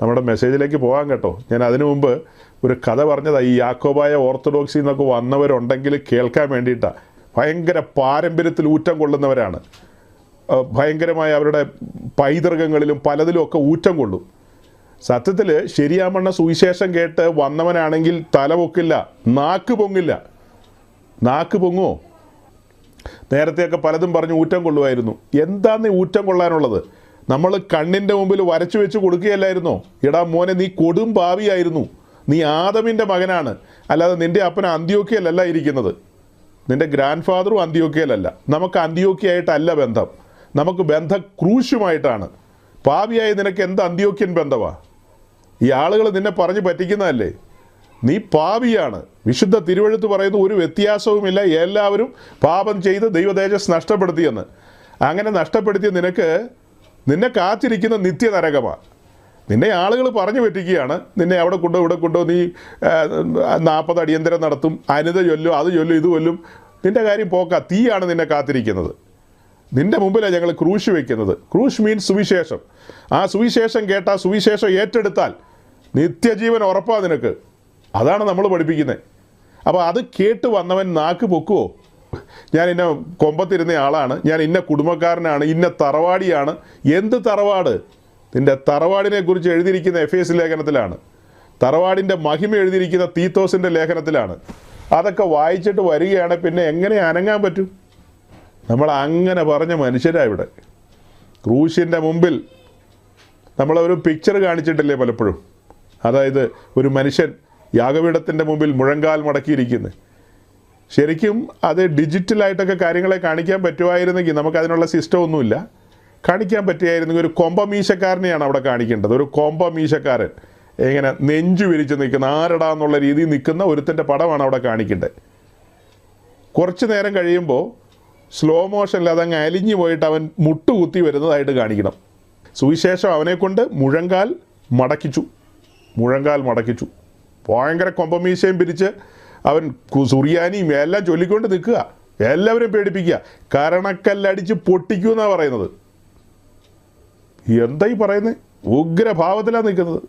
നമ്മുടെ മെസ്സേജിലേക്ക് പോകാം കേട്ടോ. ഞാൻ അതിനു മുമ്പ് ഒരു കഥ പറഞ്ഞതാണ് ഈ യാക്കോബായ ഓർത്തഡോക്സിൽ നിന്നൊക്കെ വന്നവരുണ്ടെങ്കിൽ കേൾക്കാൻ വേണ്ടിയിട്ടാണ് ഭയങ്കര പാരമ്പര്യത്തിൽ ഊറ്റം കൊള്ളുന്നവരാണ്. ഭയങ്കരമായ അവരുടെ പൈതൃകങ്ങളിലും പലതിലും ഒക്കെ ഊറ്റം കൊള്ളും. സത്യത്തിൽ ശരിയാമണ്ണ സുവിശേഷം കേട്ട് വന്നവനാണെങ്കിൽ തല പൊക്കില്ല നാക്ക് പൊങ്ങില്ല. നാക്ക് പൊങ്ങുമോ നേരത്തെയൊക്കെ പലതും പറഞ്ഞ് ഊറ്റം കൊള്ളുമായിരുന്നു. എന്താന്ന് ഊറ്റം കൊള്ളാനുള്ളത്? നമ്മൾ കണ്ണിന്റെ മുമ്പിൽ വരച്ചു വെച്ച് കൊടുക്കുകയല്ലായിരുന്നോ? എടാ മോനെ നീ കൊടും ഭാവിയായിരുന്നു. നീ ആദമിന്റെ മകനാണ്. അല്ലാതെ നിന്റെ അപ്പൻ അന്ത്യോക്കിയലല്ല ഇരിക്കുന്നത്. നിന്റെ ഗ്രാൻഡ് ഫാദറും അന്ത്യോക്കിയലല്ല നമുക്ക് അന്ത്യോക്കിയായിട്ടല്ല ബന്ധം. നമുക്ക് ബന്ധ ക്രൂശുമായിട്ടാണ് പാവിയായ നിനക്ക് എന്ത് അന്ത്യോക്യൻ ബന്ധമാ ഈ ആളുകൾ നിന്നെ പറഞ്ഞു പറ്റിക്കുന്നതല്ലേ? നീ പാപിയാണ് വിശുദ്ധ തിരുവഴുത്ത് പറയുന്ന ഒരു വ്യത്യാസവുമില്ല എല്ലാവരും പാപം ചെയ്ത് ദൈവതേജസ് നഷ്ടപ്പെടുത്തിയെന്ന്. അങ്ങനെ നഷ്ടപ്പെടുത്തിയ നിനക്ക് നിന്നെ കാത്തിരിക്കുന്ന നിത്യനരകമാണ്. നിന്നെ ആളുകൾ പറഞ്ഞു പറ്റിക്കുകയാണ്. നിന്നെ അവിടെ കൊണ്ടോ ഇവിടെ കൊണ്ടോ നീ നാൽപ്പത് അടിയന്തരം നടത്തും. അനിത ചൊല്ലും അത് ചൊല്ലും ഇത് കൊല്ലും. നിന്റെ കാര്യം പോക്ക. തീയാണ് നിന്നെ കാത്തിരിക്കുന്നത്. നിന്റെ മുമ്പിലാണ് ഞങ്ങൾ ക്രൂശ് വയ്ക്കുന്നത് ക്രൂശ് മീൻസ് സുവിശേഷം. ആ സുവിശേഷം കേട്ട സുവിശേഷം ഏറ്റെടുത്താൽ നിത്യജീവൻ ഉറപ്പാണ് നിനക്ക്. അതാണ് നമ്മൾ പഠിപ്പിക്കുന്നത് അപ്പോൾ അത് കേട്ട് വന്നവൻ നാക്ക് പൊക്കുവോ? ഞാൻ ഇന്ന കൊമ്പത്തിരുന്ന ആളാണ് ഞാൻ ഇന്ന കുടുംബക്കാരനാണ് ഇന്ന തറവാടിയാണ്. എന്ത് തറവാട്? നിന്റെ തറവാടിനെ കുറിച്ച് എഴുതിയിരിക്കുന്ന എഫ് എസ് ലേഖനത്തിലാണ്. തറവാടിന്റെ മഹിമ എഴുതിയിരിക്കുന്ന തീത്തോസിന്റെ ലേഖനത്തിലാണ്. അതൊക്കെ വായിച്ചിട്ട് വരികയാണ് പിന്നെ എങ്ങനെ അനങ്ങാൻ പറ്റും? നമ്മൾ അങ്ങനെ പറഞ്ഞ മനുഷ്യരാ ഇവിടെ. ക്രൂശിന്റെ മുമ്പിൽ നമ്മളൊരു പിക്ചർ കാണിച്ചിട്ടില്ലേ പലപ്പോഴും? അതായത് ഒരു മനുഷ്യൻ യാഗപീഠത്തിന്റെ മുമ്പിൽ മുഴങ്കാൽ മടക്കിയിരിക്കുന്നത് ശരിക്കും അത് ഡിജിറ്റലായിട്ടൊക്കെ കാര്യങ്ങളെ കാണിക്കാൻ പറ്റുമായിരുന്നെങ്കിൽ നമുക്ക് അതിനുള്ള സിസ്റ്റം ഒന്നുമില്ല കാണിക്കാൻ പറ്റുമായിരുന്നെങ്കിൽ ഒരു കൊമ്പ മീശക്കാരനെയാണ് അവിടെ കാണിക്കേണ്ടത്. ഒരു കൊമ്പ എങ്ങനെ നെഞ്ചു വിരിച്ച് നിൽക്കുന്ന ആരടാ എന്നുള്ള രീതിയിൽ നിൽക്കുന്ന ഒരുത്തന്റെ പടമാണ് അവിടെ കാണിക്കേണ്ടത്. കുറച്ച് നേരം കഴിയുമ്പോൾ സ്ലോ മോഷനിൽ അതങ്ങ് അലിഞ്ഞു പോയിട്ട് അവൻ മുട്ടുകുത്തി വരുന്നതായിട്ട് കാണിക്കണം. സുവിശേഷം അവനെക്കൊണ്ട് മുഴങ്കാൽ മടക്കിച്ചു. മുഴങ്കാൽ മടക്കിച്ചു. ഭയങ്കര കൊമ്പമീശയും പിരിച്ച് അവൻ സുറിയാനിയും എല്ലാം ചൊല്ലിക്കൊണ്ട് നിൽക്കുക. എല്ലാവരെയും പേടിപ്പിക്കുക. കരണക്കല്ലടിച്ച് പൊട്ടിക്കൂ എന്നാണ് പറയുന്നത്. എന്താ ഈ പറയുന്നത് ഉഗ്രഭാവത്തിലാണ് നിൽക്കുന്നത്.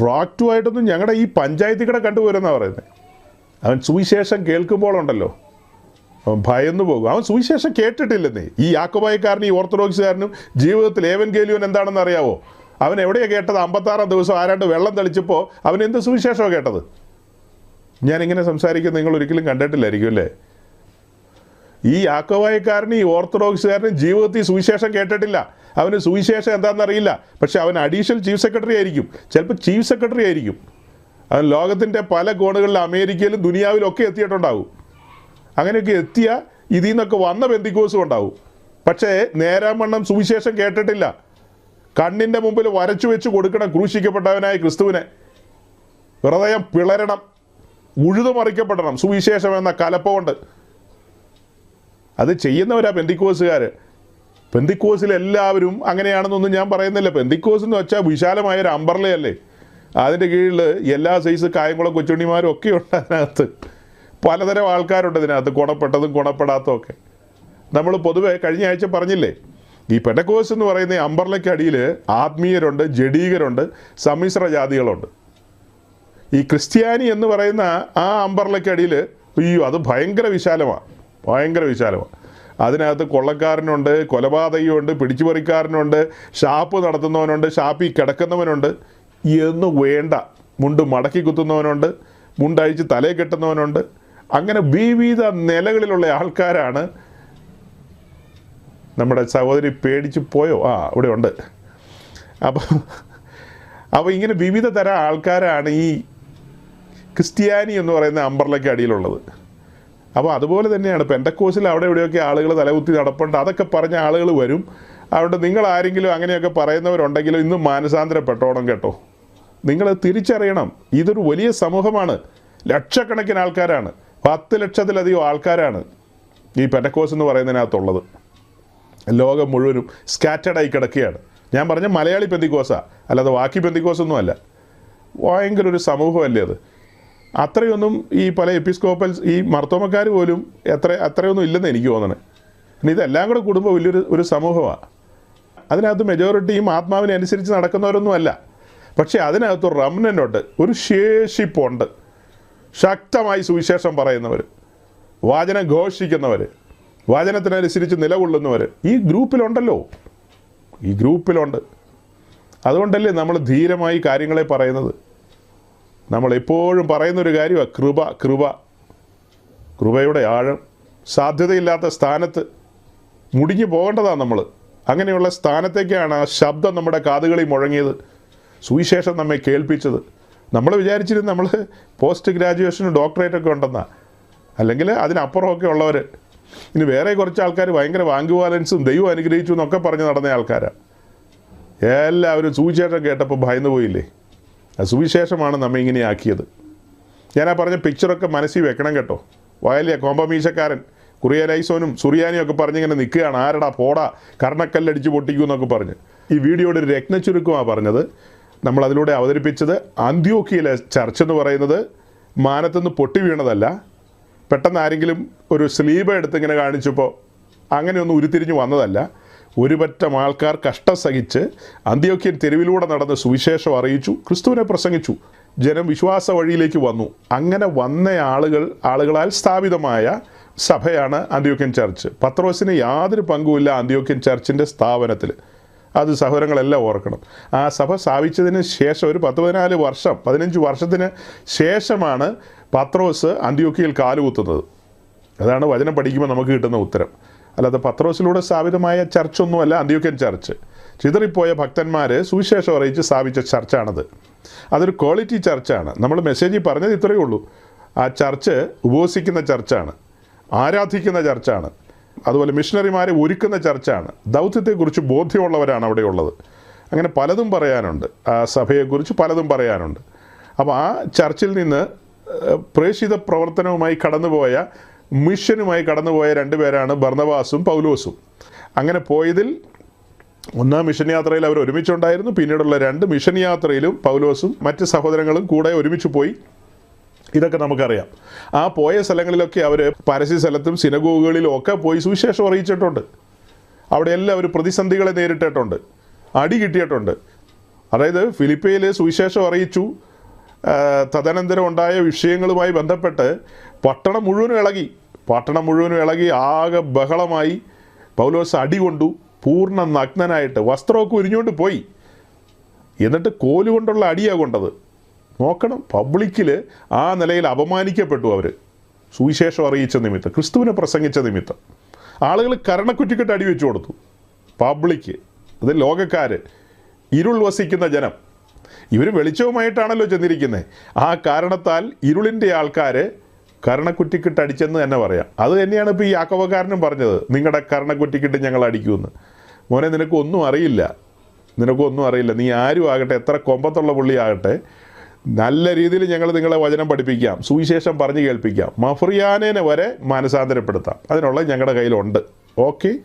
ട്രാക്റ്റുമായിട്ടൊന്നും ഞങ്ങളുടെ ഈ പഞ്ചായത്തിൽ കൂടെ കണ്ടുപോരെന്നാണ് പറയുന്നത് അവൻ സുവിശേഷം കേൾക്കുമ്പോഴുണ്ടല്ലോ അവൻ ഭയന്നു പോകും. അവൻ സുവിശേഷം കേട്ടിട്ടില്ലെന്നേ. ഈ യാക്കോബായക്കാരനും ഈ ഓർത്തഡോക്സുകാരനും ജീവിതത്തിൽ ഏവൻ കേലുവൻ എന്താണെന്ന് അറിയാവോ? അവൻ എവിടെയാണ് കേട്ടത്? അമ്പത്താറാം ദിവസം ആരാണ്ട് വെള്ളം തെളിച്ചപ്പോൾ അവൻ എന്ത് സുവിശേഷമാണ് കേട്ടത്? ഞാനിങ്ങനെ സംസാരിക്കുന്നത് നിങ്ങൾ ഒരിക്കലും കണ്ടിട്ടില്ലായിരിക്കും അല്ലേ? ഈ യാക്കോബായക്കാരനും ഈ ഓർത്തഡോക്സുകാരനും ജീവിതത്തിൽ സുവിശേഷം കേട്ടിട്ടില്ല. അവന് സുവിശേഷം എന്താണെന്ന് അറിയില്ല പക്ഷെ അവൻ അഡീഷണൽ ചീഫ് സെക്രട്ടറി ആയിരിക്കും. ചിലപ്പോൾ ചീഫ് സെക്രട്ടറി ആയിരിക്കും. അവൻ ലോകത്തിന്റെ പല കോണുകളിലും അമേരിക്കയിലും ദുനിയാവിലും ഒക്കെ എത്തിയിട്ടുണ്ടാവും. അങ്ങനെയൊക്കെ എത്തിയ ഇതിൽ നിന്നൊക്കെ വന്ന ബന്ധിക്കോസും ഉണ്ടാവും. പക്ഷേ നേരാമണ്ണം സുവിശേഷം കേട്ടിട്ടില്ല. കണ്ണിന്റെ മുമ്പിൽ വരച്ചു വെച്ച് കൊടുക്കണം ക്രൂശിക്കപ്പെട്ടവനായ ക്രിസ്തുവിനെ. ഹൃദയം പിളരണം ഉഴുതുമറിക്കപ്പെടണം സുവിശേഷം എന്ന കലപ്പ കൊണ്ട്. അത് ചെയ്യുന്നവരാ പെന്തിക്കോസുകാർ പെന്തിക്കോസിൽ എല്ലാവരും അങ്ങനെയാണെന്നൊന്നും ഞാൻ പറയുന്നില്ല. പെന്തിക്കോസ് എന്ന് വെച്ചാൽ വിശാലമായ ഒരു അമ്പർലയല്ലേ അതിന്റെ കീഴിൽ എല്ലാ സൈസ് കായംകുളം കൊച്ചുണ്ണിമാരും ഒക്കെ ഉണ്ട് അതിനകത്ത്. പലതരം ആൾക്കാരുണ്ട് ഇതിനകത്ത്. ഗുണപ്പെട്ടതും ഗുണപ്പെടാത്തതും ഒക്കെ. നമ്മൾ പൊതുവെ കഴിഞ്ഞ ആഴ്ച പറഞ്ഞില്ലേ? ഈ പെട്ടക്കോസ് എന്ന് പറയുന്ന അമ്പർലയ്ക്കടിയിൽ ആത്മീയരുണ്ട് ജഡീകരുണ്ട് സമ്മിശ്ര ജാതികളുണ്ട്. ഈ ക്രിസ്ത്യാനി എന്ന് പറയുന്ന ആ അമ്പർലയ്ക്കടിയിൽ അയ്യോ അത് ഭയങ്കര വിശാലമാണ് ഭയങ്കര വിശാലമാണ് അതിനകത്ത് കൊള്ളക്കാരനുണ്ട് കൊലപാതകയുണ്ട് പിടിച്ചുപറിക്കാരനുണ്ട് ഷാപ്പ് നടത്തുന്നവനുണ്ട് ഷാപ്പിൽ കിടക്കുന്നവനുണ്ട്. എന്ന് വേണ്ട മുണ്ട് മടക്കി കുത്തുന്നവനുണ്ട് മുണ്ടഴിച്ച് തലയിൽ കെട്ടുന്നവനുണ്ട്. അങ്ങനെ വിവിധ നിലകളിലുള്ള ആൾക്കാരാണ് നമ്മുടെ സഹോദരി പേടിച്ച് പോയോ? ആ ഇവിടെ ഉണ്ട്. അപ്പം അപ്പോൾ ഇങ്ങനെ വിവിധ തരം ആൾക്കാരാണ് ഈ ക്രിസ്ത്യാനി എന്ന് പറയുന്ന അമ്പർലയ്ക്ക് അടിയിലുള്ളത്. അപ്പോൾ അതുപോലെ തന്നെയാണ് പെൻഡക്കോസിൽ അവിടെ ഇവിടെയൊക്കെ ആളുകൾ തലകുത്തി നടപ്പുണ്ട്. അതൊക്കെ പറഞ്ഞ ആളുകൾ വരും. അതുകൊണ്ട് നിങ്ങൾ ആരെങ്കിലും അങ്ങനെയൊക്കെ പറയുന്നവരുണ്ടെങ്കിലും ഇന്ന് മാനസാന്തരപ്പെട്ടോണം കേട്ടോ. നിങ്ങൾ തിരിച്ചറിയണം. ഇതൊരു വലിയ സമൂഹമാണ്. ലക്ഷക്കണക്കിന് ആൾക്കാരാണ്. പത്ത് ലക്ഷത്തിലധികം ആൾക്കാരാണ് ഈ പെൻഡക്കോസ് എന്ന് പറയുന്നതിനകത്തുള്ളത്. ലോകം മുഴുവനും സ്കാറ്റേഡായി കിടക്കുകയാണ്. ഞാൻ പറഞ്ഞ മലയാളി പെന്തിക്കോസാ അല്ലാതെ ബാക്കി പെന്തിക്കോസൊന്നുമല്ല. ഭയങ്കര ഒരു സമൂഹമല്ലേ അത്. അത്രയൊന്നും ഈ പല എപ്പിസ്കോപ്പൽ ഈ മർത്തോമക്കാർ പോലും എത്ര അത്രയൊന്നും ഇല്ലെന്ന് എനിക്ക് തോന്നണേ. പിന്നെ ഇതെല്ലാം കൂടെ കൂടുമ്പോൾ വലിയൊരു ഒരു സമൂഹമാണ് അതിനകത്ത് മെജോറിറ്റിയും ആത്മാവിനെ അനുസരിച്ച് നടക്കുന്നവരൊന്നുമല്ല. പക്ഷേ അതിനകത്ത് റംനനുണ്ട് ഒരു ശേഷിപ്പുണ്ട്. ശക്തമായി സുവിശേഷം പറയുന്നവർ വാചനം ഘോഷിക്കുന്നവർ വാചനത്തിനനുസരിച്ച് നിലകൊള്ളുന്നവർ ഈ ഗ്രൂപ്പിലുണ്ടല്ലോ. ഈ ഗ്രൂപ്പിലുണ്ട്. അതുകൊണ്ടല്ലേ നമ്മൾ ധീരമായി കാര്യങ്ങളെ പറയുന്നത്? നമ്മൾ എപ്പോഴും പറയുന്നൊരു കാര്യമാണ് കൃപ കൃപ. കൃപയുടെ ആഴം സാധ്യതയില്ലാത്ത സ്ഥാനത്ത് മുടിഞ്ഞു പോകേണ്ടതാണ് നമ്മൾ അങ്ങനെയുള്ള സ്ഥാനത്തേക്കാണ് ആ ശബ്ദം നമ്മുടെ കാതുകളിൽ മുഴങ്ങിയത് സുവിശേഷം നമ്മെ കേൾപ്പിച്ചത്. നമ്മൾ വിചാരിച്ചിരുന്നു നമ്മൾ പോസ്റ്റ് ഗ്രാജുവേഷനും ഡോക്ടറേറ്റൊക്കെ ഉണ്ടെന്നാണ് അല്ലെങ്കിൽ അതിനപ്പുറമൊക്കെ ഉള്ളവർ ഇനി വേറെ കുറച്ച് ആൾക്കാർ ഭയങ്കര വാങ്കുവാലൻസും ദൈവം അനുഗ്രഹിച്ചു എന്നൊക്കെ പറഞ്ഞ് നടന്ന ആൾക്കാരാണ് എല്ലാവരും സുവിശേഷം കേട്ടപ്പോൾ ഭയന്നു പോയില്ലേ? ആ സുവിശേഷമാണ് നമ്മെ ഇങ്ങനെ ആക്കിയത്. ഞാൻ ആ പറഞ്ഞ പിക്ചറൊക്കെ മനസ്സിൽ വെക്കണം കേട്ടോ. വയലിയ കോമ്പമീശക്കാരൻ കുറിയലൈസോനും സുറിയാനിയും ഒക്കെ പറഞ്ഞിങ്ങനെ നിൽക്കുകയാണ്. ആരടാ പോടാ കർണക്കല്ലടിച്ച് പൊട്ടിക്കൂ എന്നൊക്കെ പറഞ്ഞ്. ഈ വീഡിയോയുടെ ഒരു രത്ന ചുരുക്കമാണ് പറഞ്ഞത്. നമ്മൾ അതിലൂടെ അവതരിപ്പിച്ചത് അന്ത്യോക്കിയിലെ ചർച്ച് എന്ന് പറയുന്നത് മാനത്തുനിന്ന് പൊട്ടി വീണതല്ല പെട്ടെന്ന് ആരെങ്കിലും ഒരു സ്ലീബ് എടുത്ത് ഇങ്ങനെ കാണിച്ചപ്പോൾ അങ്ങനെയൊന്നും ഉരുത്തിരിഞ്ഞ് വന്നതല്ല. ഒരുപറ്റം ആൾക്കാർ കഷ്ടം സഹിച്ച് അന്ത്യോക്യൻ തെരുവിലൂടെ നടന്ന് സുവിശേഷം അറിയിച്ചു ക്രിസ്തുവിനെ പ്രസംഗിച്ചു ജനം വിശ്വാസ വഴിയിലേക്ക് വന്നു. അങ്ങനെ വന്ന ആളുകൾ ആളുകളാൽ സ്ഥാപിതമായ സഭയാണ് അന്ത്യോക്യൻ ചർച്ച്. പത്രോസിന് യാതൊരു പങ്കുമില്ല അന്ത്യോക്യൻ ചർച്ചിന്റെ സ്ഥാപനത്തിൽ അത് സഹോദരങ്ങളെല്ലാം ഓർക്കണം. ആ സഭ സ്ഥാപിച്ചതിന് ശേഷം ഒരു പത്ത് പതിനാല് വർഷം പതിനഞ്ച് വർഷത്തിന് ശേഷമാണ് പത്രോസ് അന്ത്യോക്കിയിൽ കാലുകുത്തുന്നത് അതാണ് വചനം പഠിക്കുമ്പോൾ നമുക്ക് കിട്ടുന്ന ഉത്തരം. അല്ലാതെ പത്രോസിലൂടെ സ്ഥാപിതമായ ചർച്ചൊന്നുമല്ല അന്ത്യോക്യൻ ചർച്ച്. ചിതറിപ്പോയ ഭക്തന്മാരെ സുവിശേഷം അറിയിച്ച് സ്ഥാപിച്ച ചർച്ചാണത്. അതൊരു ക്വാളിറ്റി ചർച്ചാണ്. നമ്മൾ മെസ്സേജിൽ പറഞ്ഞത് ഇത്രയേ ഉള്ളൂ. ആ ചർച്ച് ഉപവസിക്കുന്ന ചർച്ചാണ്. ആരാധിക്കുന്ന ചർച്ചാണ്. അതുപോലെ മിഷണറിമാരെ ഒരുക്കുന്ന ചർച്ചാണ്. ദൗത്യത്തെക്കുറിച്ച് ബോധ്യമുള്ളവരാണ് അവിടെയുള്ളത് അങ്ങനെ പലതും പറയാനുണ്ട്. ആ സഭയെക്കുറിച്ച് പലതും പറയാനുണ്ട്. അപ്പോൾ ആ ചർച്ചിൽ നിന്ന് പ്രേഷിത പ്രവർത്തനവുമായി കടന്നുപോയ മിഷനുമായി കടന്നുപോയ രണ്ടുപേരാണ് ഭർണവാസും പൗലോസും. അങ്ങനെ പോയതിൽ ഒന്നാം മിഷൻ യാത്രയിൽ അവർ ഒരുമിച്ചുണ്ടായിരുന്നു. പിന്നീടുള്ള രണ്ട് മിഷൻ യാത്രയിലും പൗലോസും മറ്റ് സഹോദരങ്ങളും കൂടെ ഒരുമിച്ച് പോയി. ഇതൊക്കെ നമുക്കറിയാം. ആ പോയ സ്ഥലങ്ങളിലൊക്കെ അവർ പരസ്യ സ്ഥലത്തും സിനഗോഗുകളിലും ഒക്കെ പോയി സുവിശേഷം അറിയിച്ചിട്ടുണ്ട്. അവിടെ എല്ലാം അവർ പ്രതിസന്ധികളെ നേരിട്ടിട്ടുണ്ട്. അടി കിട്ടിയിട്ടുണ്ട്. അതായത് ഫിലിപ്പയിൽ സുവിശേഷം അറിയിച്ചു. തദനന്തരം ഉണ്ടായ വിഷയങ്ങളുമായി ബന്ധപ്പെട്ട് പട്ടണം മുഴുവനും ഇളകി പട്ടണം മുഴുവനും ഇളകി ആകെ ബഹളമായി പൗലോസ് അടി കൊണ്ടു പൂർണ നഗ്നനായിട്ട് വസ്ത്രമൊക്കെ ഉരിഞ്ഞുകൊണ്ട് പോയി. എന്നിട്ട് കോലുകൊണ്ടുള്ള അടിയാണ് കൊണ്ടത്. നോക്കണം പബ്ലിക്കിൽ ആ നിലയിൽ അപമാനിക്കപ്പെട്ടു അവർ സുവിശേഷം അറിയിച്ച നിമിത്തം ക്രിസ്തുവിനെ പ്രസംഗിച്ച നിമിത്തം. ആളുകൾ കരണക്കുറ്റിക്കെട്ട് അടി വെച്ചു കൊടുത്തു. പബ്ലിക്ക് അത് ലോകക്കാർ ഇരുൾ വസിക്കുന്ന ജനം. ഇവർ വെളിച്ചവുമായിട്ടാണല്ലോ ചെന്നിരിക്കുന്നത് ആ കാരണത്താൽ ഇരുളിന്റെ ആൾക്കാർ കരണക്കുറ്റിക്കിട്ട് അടിച്ചെന്ന് തന്നെ പറയാം. അത് തന്നെയാണ് ഇപ്പോൾ ഈ യാക്കോവക്കാരനും പറഞ്ഞത്. നിങ്ങളുടെ കരണക്കുറ്റിക്കിട്ട് ഞങ്ങൾ അടിക്കുമെന്ന് മോനെ നിനക്കൊന്നും അറിയില്ല. നിനക്കൊന്നും അറിയില്ല. നീ ആരും ആകട്ടെ എത്ര കൊമ്പത്തുള്ള പുള്ളിയാകട്ടെ നല്ല രീതിയിൽ ഞങ്ങൾ നിങ്ങളെ വചനം പഠിപ്പിക്കാം സുവിശേഷം പറഞ്ഞു കേൾപ്പിക്കാം മഫ്രിയാനേനെ വരെ മാനസാന്തരപ്പെടുത്താം. അതിനുള്ള ഞങ്ങളുടെ കയ്യിലുണ്ട്. ഓക്കെ?